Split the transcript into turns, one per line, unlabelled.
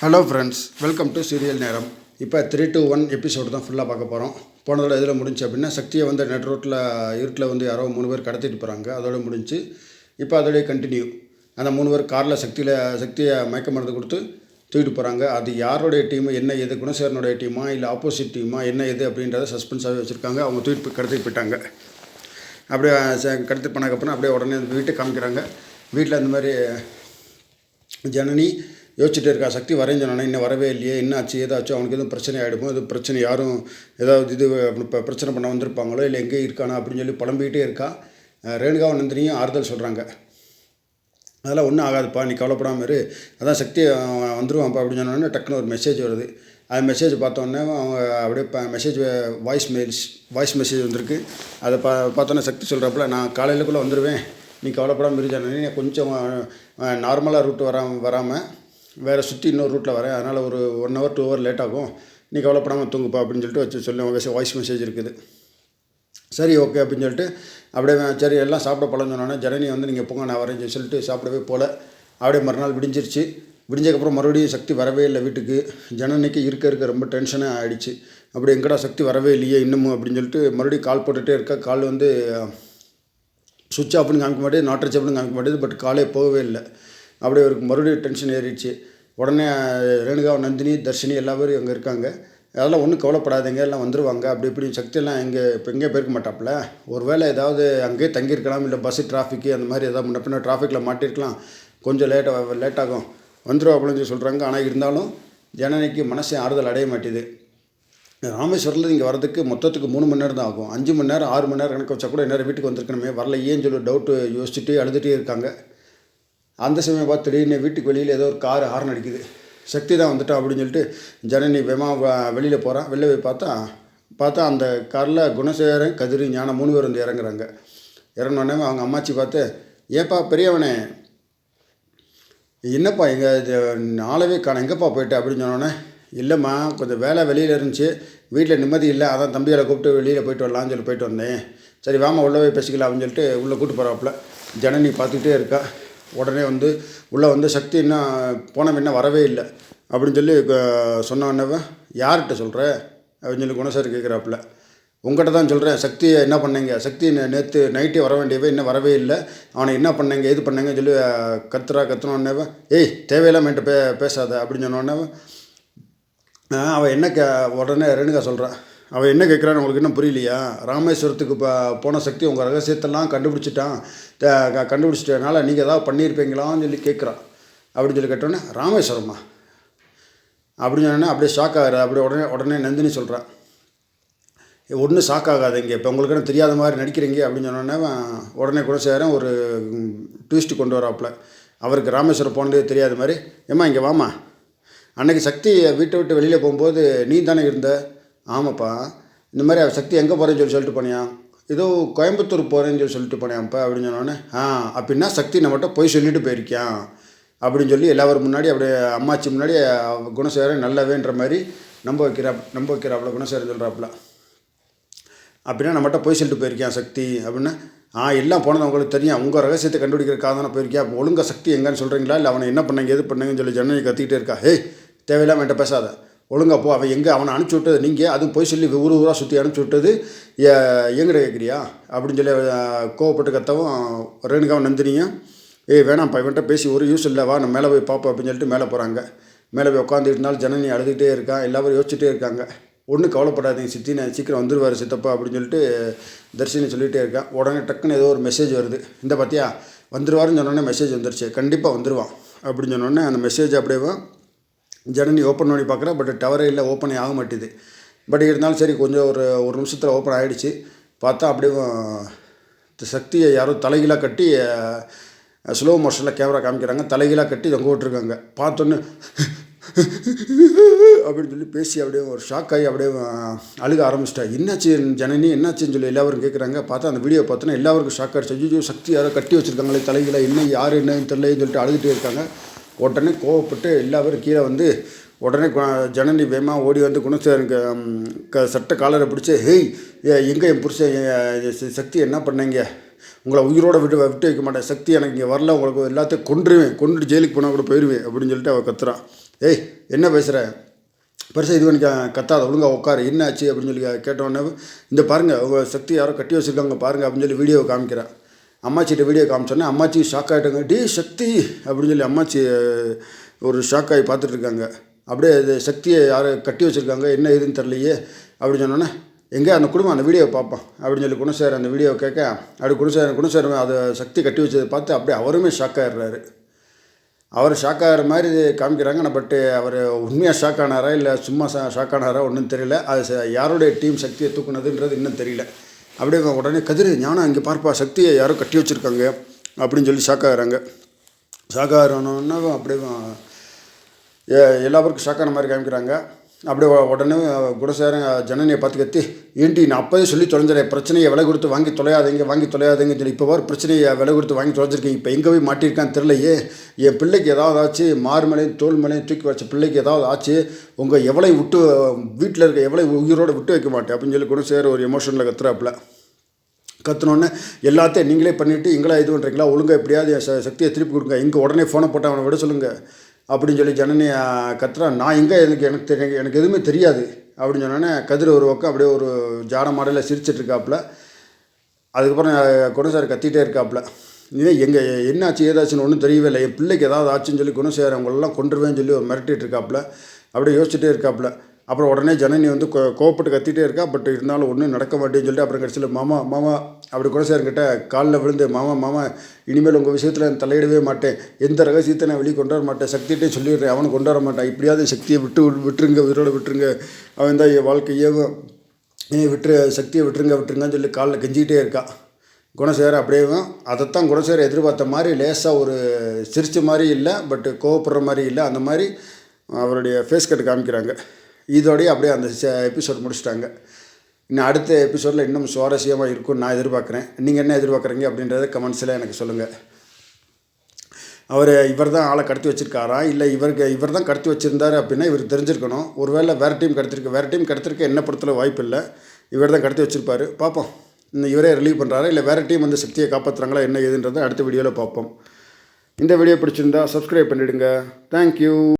Hello friends welcome to serial நேரம் இப்போ three two one episode தான் ஃபுல்லாக பார்க்க போகிறோம் போனதோட இதில் முடிஞ்சு அப்படின்னா சக்தியை வந்து நெட் ரோட்டில் இருட்டில் வந்து யாரோ மூணு பேர் கடத்திட்டு போகிறாங்க அதோட முடிஞ்சு இப்போ அதோடய கண்டினியூ அந்த மூணு பேர் காரில் சக்தியில் சக்தியை மயக்க மருந்து கொடுத்து தூக்கிட்டு போகிறாங்க அது யாருடைய டீமு என்ன எது குணசேரனுடைய டீமா இல்லை ஆப்போசிட் டீமா என்ன எது அப்படின்றத சஸ்பென்ஸாகவே வச்சுருக்காங்க. அவங்க தூக்கிட்டு கடத்திட்டு போயிட்டாங்க. அப்படியே ச- கடத்திட்டு போனதுக்கப்புறம் அப்படியே உடனே வீட்டுக்கு காமிக்கிறாங்க. வீட்டில் இந்த மாதிரி ஜனனி யோசிச்சுட்டு இருக்கா சக்தி வரேன்னு சொன்னானே இன்னும் வரவே இல்லையே என்னாச்சு ஏதாச்சும் அவனுக்கு எதுவும் பிரச்சனை ஆகிடுமோ எதுவும் பிரச்சனை யாரும் ஏதாவது இது இப்போ பிரச்சனை பண்ண வந்திருப்பாங்களோ இல்லை எங்கே இருக்கானா அப்படின்னு சொல்லி புலம்பிக்கிட்டே இருக்கா. ரேணுகா நந்தினியும் ஆறுதல் சொல்கிறாங்க அதெல்லாம் ஒன்றும் ஆகாதுப்பா நீ கவலைப்படாமல் இரு. அதான் சக்தி வந்துருவான்ப்பா அப்படின்னு சொன்னோடனே டக்குன்னு ஒரு மெசேஜ் வருது. அது மெசேஜ் பார்த்தோன்னே அவங்க அப்படியே இப்போ message voice mails voice message வந்திருக்கு. அதை பா பார்த்தோன்னே சக்தி சொல்கிறப்பல நான் காலையிலக்குள்ளே வந்துடுவேன் நீ கவலைப்படாமல் இருந்தானே நீ கொஞ்சம் நார்மலாக ரூட் வரா வராமல் வேறு சுற்றி இன்னொரு ரூட்டில் வரேன். அதனால் ஒரு one hour two hour late ஆகும். நீ கவலைப்படாமல் தூங்குப்பா அப்படின்னு சொல்லிட்டு வச்சு சொல்லி வாய்ஸ் மெசேஜ் இருக்குது. சரி ஓகே அப்படின்னு சொல்லிட்டு அப்படியே சரி எல்லாம் சாப்பிட பழம் சொன்னோன்னே ஜனனி வந்து நீங்கள் போங்க நான் வரேன் சொல்லிட்டு சாப்பிடவே போல. அப்படியே மறுநாள் விடிஞ்சிருச்சு. விடிஞ்சதுக்கப்புறம் மறுபடியும் சக்தி வரவே இல்லை வீட்டுக்கு. ஜனனிக்கு இருக்க இருக்க ரொம்ப டென்ஷனாக ஆகிடுச்சு அப்படி எங்கடா சக்தி வரவே இல்லையே இன்னமும் அப்படின்னு சொல்லிட்டு மறுபடியும் கால் போட்டுகிட்டே இருக்க. கால் வந்து சுவிட்ச் ஆஃப்னு காமிக்க மாட்டேது நாட் ரீச் அப்படின்னு காமிக்க மாட்டேது பட் காலே போகவே இல்லை. அப்படியே அவருக்கு மறுபடியும் டென்ஷன் ஏறிடுச்சு. உடனே ரேணுகா நந்தினி தர்ஷினி எல்லா பேரும் அங்கே இருக்காங்க. அதெல்லாம் ஒன்றும் கவலைப்படாதீங்க எல்லாம் வந்துருவாங்க. அப்படி இப்படி சக்தியெல்லாம் எங்கே இப்போ எங்கேயே போயிருக்க மாட்டாப்புல. ஒருவேளை ஏதாவது அங்கேயே தங்கியிருக்கலாம் இல்லை பஸ்ஸு டிராஃபிக்கு அந்த மாதிரி ஏதாவது முன்ன பின்ன டிராஃபிக்கில் மாட்டிருக்கலாம் கொஞ்சம் லேட்டாக லேட்டாகும் ஆகும். வந்துடும் அப்படின்னு சொல்லி சொல்கிறாங்க ஆனால் இருந்தாலும் ஜனனிக்கு மனசே ஆறுதல் அடைய மாட்டேது. ராமேஸ்வரத்தில் இங்கே வரதுக்கு மொத்தத்துக்கு மூணு மணி நேரம் தான் ஆகும். அஞ்சு மணி நேரம் ஆறு மணி நேரம் கணக்கு வச்சா கூட நேரம் வீட்டுக்கு வந்திருக்கணுமே. வரல ஏன்னு சொல்லி டவுட்டு யோசிச்சுட்டு அழுதுகிட்டே இருக்காங்க. அந்த சமயம் பார்த்து திடீர்னு வீட்டுக்கு வெளியில் ஏதோ ஒரு கார் ஹார்ன் அடிக்குது. சக்தி தான் வந்துட்டா அப்படின்னு சொல்லிட்டு ஜனனி வேமா வெளியில் போகிறான் வெளில போய் பார்த்தா பார்த்தா அந்த காரில் குணசேகரன் கதிரி ஞானம் மூணு பேர் வந்து இறங்குறாங்க. இறங்கினோடனே அவங்க அம்மாச்சி பார்த்து ஏப்பா பெரியவனே என்னப்பா எங்கே இது நாளவே காண எங்கேப்பா போயிட்டு? அப்படின்னு சொன்னோன்னே இல்லைம்மா கொஞ்சம் வேலை வெளியில் இருந்துச்சு. வீட்டில் நிம்மதி இல்லை. அதான் தம்பிகளை கூப்பிட்டு வெளியில் போயிட்டு வரலாம்னு சொல்லி போயிட்டு வந்தேன். சரி வாமா உள்ளே போய் பேசிக்கலாம் அப்படின்னு சொல்லிட்டு உள்ளே கூப்பிட்டு போகிறாப்புல ஜனனி பார்த்துக்கிட்டே இருக்கா. உடனே வந்து உள்ளே வந்து சக்தி இன்னும் போன என்ன வரவே இல்லை. அப்படின்னு சொல்லி சொன்னவன்னவன் யார்கிட்ட சொல்கிற அப்படின்னு சொல்லி குணசாரி கேட்குறாப்புல. உங்கள்கிட்ட தான் சொல்கிறேன் சக்தியை என்ன பண்ணீங்க? சக்தி நேற்று நைட்டே வர வேண்டியவன் இன்னும் வரவே இல்லை. அவனை என்ன பண்ணீங்க? இது பண்ணீங்கன்னு சொல்லி கத்துறா கத்துனோடனேவன் ஏய் தேவையில்லாம என்கிட்ட பே பேசாத. அப்படின்னு சொன்னோடனே அவன் என்ன கே உடனே ரேணுகா சொல்கிறான் அவள் என்ன கேட்குறான்னு உங்களுக்கு இன்னும் புரியலையா? ராமேஸ்வரத்துக்கு இப்போ போன சக்தி உங்கள் ரகசியத்தெல்லாம் கண்டுபிடிச்சிட்டான். கண்டுபிடிச்சிட்டனால நீங்கள் ஏதாவது பண்ணியிருப்பீங்களான்னு சொல்லி கேட்குறான். அப்படின்னு சொல்லி கேட்டோன்னே ராமேஸ்வரமா? அப்படின்னு சொன்னோன்னே அப்படியே ஷாக் ஆகிற அப்படியே உடனே உடனே நந்தினி சொல்கிறான் ஒன்றும் ஷாக் ஆகாதீங்க இப்போ உங்களுக்கு என்ன தெரியாத மாதிரி நடிக்கிறீங்க? அப்படின்னு சொன்னோன்னே உடனே கூட சேரன் ஒரு ட்விஸ்ட் கொண்டு வராப்புல. அவருக்கு ராமேஸ்வரம் போனதே தெரியாத மாதிரி. ஏம்மா இங்கே வாம்மா. அன்னைக்கு சக்தி வீட்டை விட்டு வெளியில் போகும்போது நீ தானே இருந்த? ஆமாப்பா. இந்த மாதிரி அவ சக்தி எங்கே போகிறேன்னு சொல்லி சொல்லிட்டு போனியா? ஏதோ கோயம்புத்தூர் போகிறேன்னு சொல்லி சொல்லிட்டு போனேன்ப்பா அப்படின்னு சொன்னோன்னே ஆ அப்படின்னா சக்தி நம்மகிட்ட போய் சொல்லிட்டு போயிருக்கான் அப்படின்னு சொல்லி எல்லாரும் முன்னாடி அப்படியே அம்மாச்சி முன்னாடி குணசேகரன் நல்லவேன்ற மாதிரி நம்ப வைக்கிறா நம்ப வைக்கிறாப்புல குணசேகரன் சொல்கிறாப்புல அப்படின்னா நம்மகிட்ட போய் சொல்லிட்டு போயிருக்கேன் சக்தி அப்படின்னா ஆ எல்லாம் போனது உங்களுக்கு தெரியும். உங்கள் ரகசியத்தை கண்டுபிடிக்கிறக்காக தானே போயிருக்கியா? அப்போ சக்தி எங்கன்னு சொல்கிறீங்களா இல்லை அவனை என்ன பண்ணாங்க எது பண்ணீங்கன்னு சொல்லி ஜனனி கத்திக்கிட்டே இருக்கா? ஹேய் தேவையில்லாமல் என்கிட்ட பேசாத. ஒழுங்கா போ அவன் எங்கே அவனை அனுப்பிச்சி விட்டது நீங்கள் அதுவும் போய் சொல்லி ஊர் ஊராக சுற்றி அனுப்பிச்சி விட்டது. எ- எங்கிட்ட கேட்குறியா அப்படின்னு சொல்லி கோவப்பட்டு கத்தவும் ரேணுகாவும் நந்தினியும் ஏய் வேணாம்ப்பா இவன்கிட்ட பேசி ஒரு யூஸ் இல்லை வா நம்ம மேலே போய் பார்ப்போம் அப்படின்னு சொல்லிட்டு மேலே போகிறாங்க மேலே போய் உட்காந்துட்டு இருந்தாலும் ஜனனி அழுதுகிட்டே இருக்கான் எல்லாரும் யோசிச்சுட்டே இருக்காங்க. ஒன்றும் கவலைப்படாதீங்க சித்தி நான் சீக்கிரம் வந்துடுவார் சித்தப்பா அப்படின்னு சொல்லிட்டு தர்ஷினி சொல்லிகிட்டே இருக்கேன். உடனே டக்குன்னு ஏதோ ஒரு மெசேஜ் வருது. இந்த பார்த்தியா வந்துருவாருன்னு சொன்னோடனே மெசேஜ் வந்துருச்சு கண்டிப்பாக வந்துடுவான் அப்படின்னு சொன்னோடனே அந்த மெசேஜ் அப்படியே ஜனனி ஓப்பன் பண்ணி பார்க்குறேன் பட் டவரே இல்லை ஓப்பனே ஆக மாட்டேது பட் இருந்தாலும் சரி கொஞ்சம் ஒரு ஒரு நிமிஷத்தில் ஓப்பன் ஆகிடுச்சு பார்த்தா அப்படியே இந்த சக்தியை யாரோ தலைகீழாக கட்டி ஸ்லோ மோஷனில் கேமரா காமிக்கிறாங்க. தலைகீழாக கட்டி தொங்க விட்டுருக்காங்க பார்த்தோன்னே அப்படின்னு சொல்லி பேசி அப்படியே ஒரு ஷாக் ஆகி அப்படியே அழுக ஆரம்பிச்சிட்டா. என்னாச்சு ஜனனி? என்னாச்சுன்னு சொல்லி எல்லாரும் கேட்குறாங்க பார்த்தா அந்த வீடியோ பார்த்தோன்னா எல்லாருக்கும் ஷாக் ஆகிடுச்சு ஐயோ சக்தி யாரோ கட்டி வச்சிருக்காங்களே தலைகீழ. என்ன யார் என்னன்னு தெரியலன்னு சொல்லிட்டு அழுதுகிட்டே இருக்காங்க. உடனே கோவப்பட்டு எல்லாரும் கீழே வந்து உடனே ஜனனி வேகமாக ஓடி வந்து குணசேகரனுக்கு க சட்ட காலரை பிடிச்சி ஹெய் எங்கே என் புருஷன்? சக்தி என்ன பண்ணீங்க? உங்களை உயிரோட விட்டு விட்டு வைக்க மாட்டேன். சக்தி எனக்கு இங்கே வரல உங்களுக்கு எல்லாத்தையும் கொன்றுவேன். கொண்டு ஜெயிலுக்கு போனால் கூட போயிடுவேன் அப்படின்னு சொல்லிட்டு அவள் கத்துறான் ஏய் என்ன பேசுகிற பெருசாக இது எனக்கு கத்தாத ஒழுங்கா உட்காரு என்ன ஆச்சு? அப்படின்னு சொல்லி கேட்டோடனே இந்த பாருங்கள் உங்கள் சக்தி யாரோ கட்டி வச்சுருக்காங்க பாருங்கள் அப்படின்னு சொல்லி வீடியோ காமிக்கிறேன் அம்மாச்சிகிட்ட வீடியோ காமிச்சோன்னே அம்மாச்சி ஷாக் ஆகிட்டாங்க டே சக்தி அப்படின்னு சொல்லி அம்மாச்சி ஒரு ஷாக் ஆகி பார்த்துட்ருக்காங்க. அப்படியே இது சக்தியை யார் கட்டி வச்சுருக்காங்க. என்ன ஏதுன்னு தெரிலையே அப்படின்னு சொன்னோன்னே எங்கே அந்த குடும்பம் அந்த வீடியோவை பார்ப்பான் அப்படின்னு சொல்லி குணசேகர் அந்த வீடியோவை கேட்க அப்படி குணசேகர் குணசேகர் அதை சக்தி கட்டி வச்சதை பார்த்து அப்படியே அவருமே ஷாக் ஆகிடுறாரு அவர் ஷாக் ஆகிற மாதிரி காமிக்கிறாங்க. ஆனால் பட்டு அவர் உண்மையாக ஷாக் ஆனாரா இல்லை சும்மா ஷாக் ஆனாரா ஒன்றும் தெரியல. அது யாருடைய டீம் சக்தியை தூக்குனதுன்றது இன்னும் தெரியல. அப்படியே உடனே கதிர் ஞானம் இங்கே பார்ப்பா சக்தியை யாரோ கட்டி வச்சுருக்காங்க அப்படின்னு சொல்லி ஷாக்காகிறாங்க ஷாக்காகிறோன்னா அப்படியே எல்லாருக்கும் எல்லா பேருக்கும் ஷாக்கான மாதிரி காமிக்கிறாங்க. அப்படியே உடனே குணசேகரன் ஜனனியை பார்த்து கத்தி ஏன்டி நான் அப்போதே சொல்லி தொலைஞ்சிடறேன் பிரச்சனையை விலை கொடுத்து வாங்கி தொலையாதீங்க வாங்கி தொலையாதீங்கன்னு சொல்லி இப்போ வர பிரச்சனையை விலை கொடுத்து வாங்கி தொலைஞ்சிருக்கீங்க இப்போ எங்கே போய் மாட்டியிருக்கான்னு தெரிலையே என் பிள்ளைக்கு ஏதாவது ஆச்சு மார்மலையும் தோல்மலையும் தோல் தூக்கி வச்ச பிள்ளைக்கு ஏதாவது ஆச்சு உங்கள் எவ்வளோ விட்டு வீட்டில் இருக்க எவ்வளோ உயிரோடு விட்டு வைக்க மாட்டேன் அப்படின்னு சொல்லி குணசேகர் ஒரு எமோஷனில் கத்துறாப்புல. கத்துனோடனே எல்லாத்தையும் நீங்களே பண்ணிவிட்டு எங்களா இது பண்ணுறீங்களா ஒழுங்காக எப்படியாவது சக்தியை திருப்பி கொடுங்க. இங்கே உடனே ஃபோனை போட்டு அவனை விட சொல்லுங்கள் அப்படின்னு சொல்லி ஜனனி ஆ, கத்துறான். நான் எங்கே எனக்கு எனக்கு தெரிய எனக்கு எதுவுமே தெரியாது அப்படின்னு சொன்னோடனே கதிர் ஒரு பக்கம் அப்படியே ஒரு ஜாட மாடலில் சிரிச்சிட்டு இருக்காப்புல. அதுக்கப்புறம் குணசார் கத்திகிட்டே இருக்காப்புல. இதே எங்கள் என்னாச்சு ஏதாச்சுன்னு ஒன்றும் தெரியவே இல்லை. என் பிள்ளைக்கு ஏதாவது ஆச்சுன்னு சொல்லி குணசேகர் அவங்களெல்லாம் கொண்டுருவேன்னு சொல்லி ஒரு மிரட்டிட்டு இருக்காப்புல. அப்படியே யோசிச்சுட்டே இருக்காப்புல. அப்புறம் உடனே ஜனனி வந்து கோ கோவப்பட்டு கத்திட்டே இருக்கா பட் இருந்தாலும் ஒன்றும் நடக்க மாட்டேன்னு சொல்லிட்டு அப்புறம் கடைசியில் மாமா மாமா அப்படி குணசேகர்கிட்ட காலில் விழுந்து மாமா மாமா இனிமேல் உங்கள் விஷயத்தில் நான் தலையிடவே மாட்டேன். எந்த ரகசியத்தை நான் வெளியே கொண்டு வர மாட்டேன். சக்திகிட்டே சொல்லிடுறேன். அவனை கொண்டு வர மாட்டான். இப்படியாவது சக்தியை விட்டு விட்டுருங்க உயிரோட விட்டுருங்க. அவன் தான் என் வாழ்க்கையே என்னை விட்டுரு சக்தியை விட்டுருங்க விட்டுருங்கன்னு சொல்லி காலில் கெஞ்சிக்கிட்டே இருக்கா. குணசேகர் அப்படியேவும் அதைத்தான் குணசேகர் எதிர்பார்த்த மாதிரி லேசாக ஒரு சிரிச்ச மாதிரி இல்லை பட் கோவப்படுற மாதிரி இல்லை. அந்த மாதிரி அவருடைய ஃபேஸ் கட் காமிக்கிறாங்க. இதோடய அப்படியே அந்த எபிசோட் முடிச்சிட்டாங்க. இன்னும் அடுத்த எபிசோடில் இன்னும் சுவாரஸ்யமாக இருக்கும்னு நான் எதிர்பார்க்குறேன். நீங்கள் என்ன எதிர்பார்க்குறீங்க அப்படின்றத கமெண்ட்ஸில் எனக்கு சொல்லுங்கள் அவர் இவர் தான் ஆளை கடத்தி வச்சிருக்காரா? இல்லை இவருக்கு இவர் தான் கடத்தி வச்சுருந்தாரு அப்படின்னா இவருக்கு தெரிஞ்சிருக்கணும். ஒருவேளை வேறு டீம் கடத்திருக்கு வேறு டீம் கடத்திருக்க என்ன படத்தில் வாய்ப்பு இல்லை. இவர் தான் கடத்தி வச்சுருப்பார். பார்ப்போம். இன்னும் இவரே ரிலீவ் பண்ணுறாரா இல்லை வேறு டீம் வந்து சக்தியை காப்பாற்றுறாங்களா என்ன ஏதுன்றதை அடுத்த வீடியோவில் பார்ப்போம். இந்த வீடியோ பிடிச்சிருந்தா சப்ஸ்கிரைப் பண்ணிவிடுங்க தேங்க்யூ